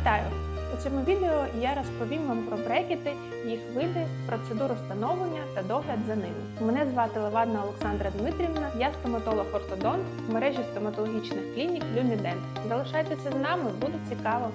Вітаю! У цьому відео я розповім вам про брекети, їх види, процедуру встановлення та догляд за ними. Мене звати Левадна Олександра Дмитрівна, я стоматолог-ортодонт в мережі стоматологічних клінік Люмідент. Залишайтеся з нами, буде цікаво.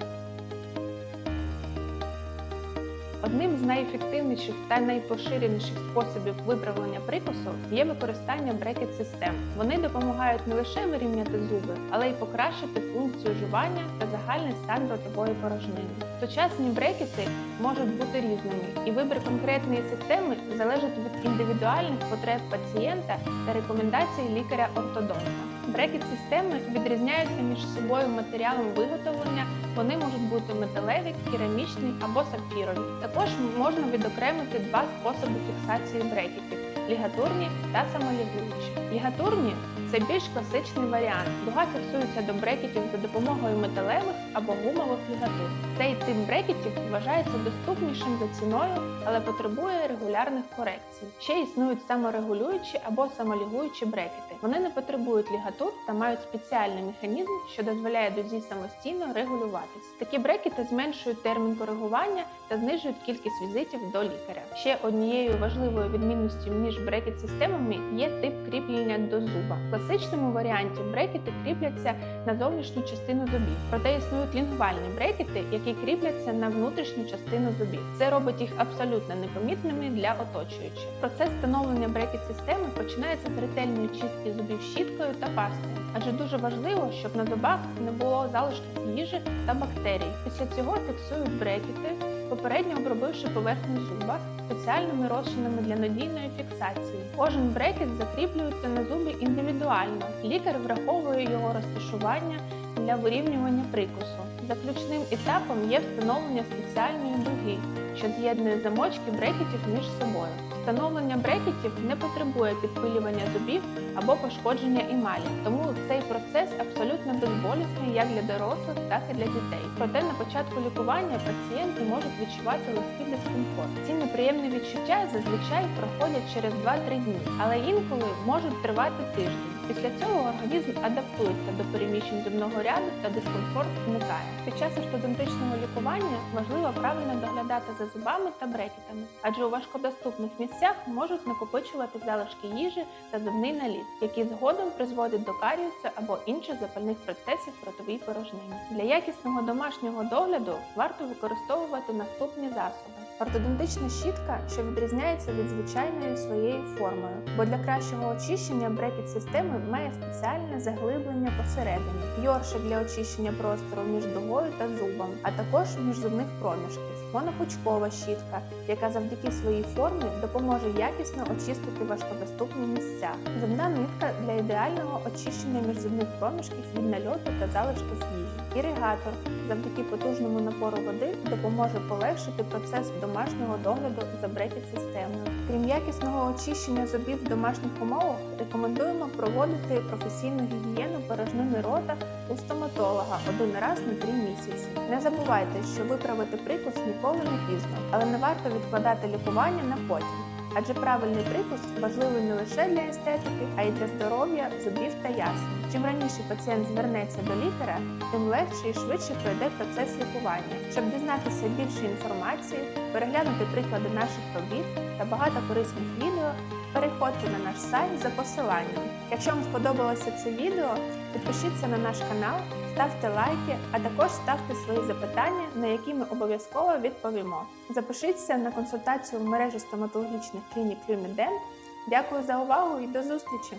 Одним з найефективніших та найпоширеніших способів виправлення прикусу є використання брекет-систем. Вони допомагають не лише вирівняти зуби, але й покращити функцію жування та загальний стан ротової порожнини. Сучасні брекети можуть бути різними, і вибір конкретної системи залежить від індивідуальних потреб пацієнта та рекомендацій лікаря-ортодонта. Брекет-системи відрізняються між собою матеріалом виготовлення, вони можуть бути металеві, керамічні або сапфірові. Також можна відокремити два способи фіксації брекетів лігатурні та самолігуючі. Лігатурні це більш класичний варіант. Дуга фіксується до брекетів за допомогою металевих або гумових лігатур. Цей тип брекетів вважається доступнішим за ціною, але потребує регулярних корекцій. Ще існують саморегулюючі або самолігуючі брекети. Вони не потребують лігатур та мають спеціальний механізм, що дозволяє дузі самостійно регулюватись. Такі брекети зменшують термін коригування та знижують кількість візитів до лікаря. Ще однією важливою відмінністю між брекет-системами є тип кріплення до зуба. В класичному варіанті брекети кріпляться на зовнішню частину зубів, проте існують лінгвальні брекети, які кріпляться на внутрішню частину зубів. Це робить їх абсолютно непомітними для оточуючих. Процес встановлення брекет-системи починається з ретельної чистки зубів щіткою та пастою, адже дуже важливо, щоб на зубах не було залишків їжі та бактерій. Після цього фіксують брекети, попередньо обробивши поверхню зуба спеціальними розчинами для надійної фіксації. Кожен брекет закріплюється на зубі індивідуально. Лікар враховує його розташування для вирівнювання прикусу. Заключним етапом є встановлення спеціальної дуги, що з'єднує замочки брекетів між собою. Встановлення брекетів не потребує підпилювання зубів або пошкодження емалі, тому цей процес абсолютно безболісний як для дорослих, так і для дітей. Проте на початку лікування пацієнти можуть відчувати легкий дискомфорт. Ці неприємні відчуття зазвичай проходять через 2-3 дні, але інколи можуть тривати тиждень. Після цього організм адаптується до переміщень зубного ряду та дискомфорт зникає. Під час ортодонтичного лікування важливо правильно доглядати за зубами та брекетами, адже у важкодоступних місцях можуть накопичувати залишки їжі та зубний наліт, які згодом призводять до каріусу або інших запальних процесів в ротовій порожнині. Для якісного домашнього догляду варто використовувати наступні засоби. Ортодонтична щітка, що відрізняється від звичайної своєю формою, бо для кращого очищення брекет-системи має спеціальне заглиблення посередині, йоршик для очищення простору між дугою та зубом, а також міжзубних проміжків, монопучкова щітка, яка завдяки своїй формі допоможе якісно очистити важкодоступні місця, зубна нитка для ідеального очищення міжзубних проміжків від нальоту та залишків їжі, іригатор завдяки потужному напору води допоможе полегшити процес домашнього догляду за брекет-системою. Крім якісного очищення зубів в домашніх умовах, рекомендуємо проводити професійну гігієну порожнини рота у стоматолога один раз на три місяці. Не забувайте, що виправити прикус ніколи не пізно, але не варто відкладати лікування на потім. Адже правильний прикус важливий не лише для естетики, а й для здоров'я зубів та ясен. Чим раніше пацієнт звернеться до лікаря, тим легше і швидше пройде процес лікування. Щоб дізнатися більше інформації, переглянути приклади наших робіт та багато корисних відео, переходьте на наш сайт за посиланням. Якщо вам сподобалося це відео, підпишіться на наш канал, ставте лайки, а також ставте свої запитання, на які ми обов'язково відповімо. Запишіться на консультацію в мережі стоматологічних клінік Люмідент. Дякую за увагу і до зустрічі!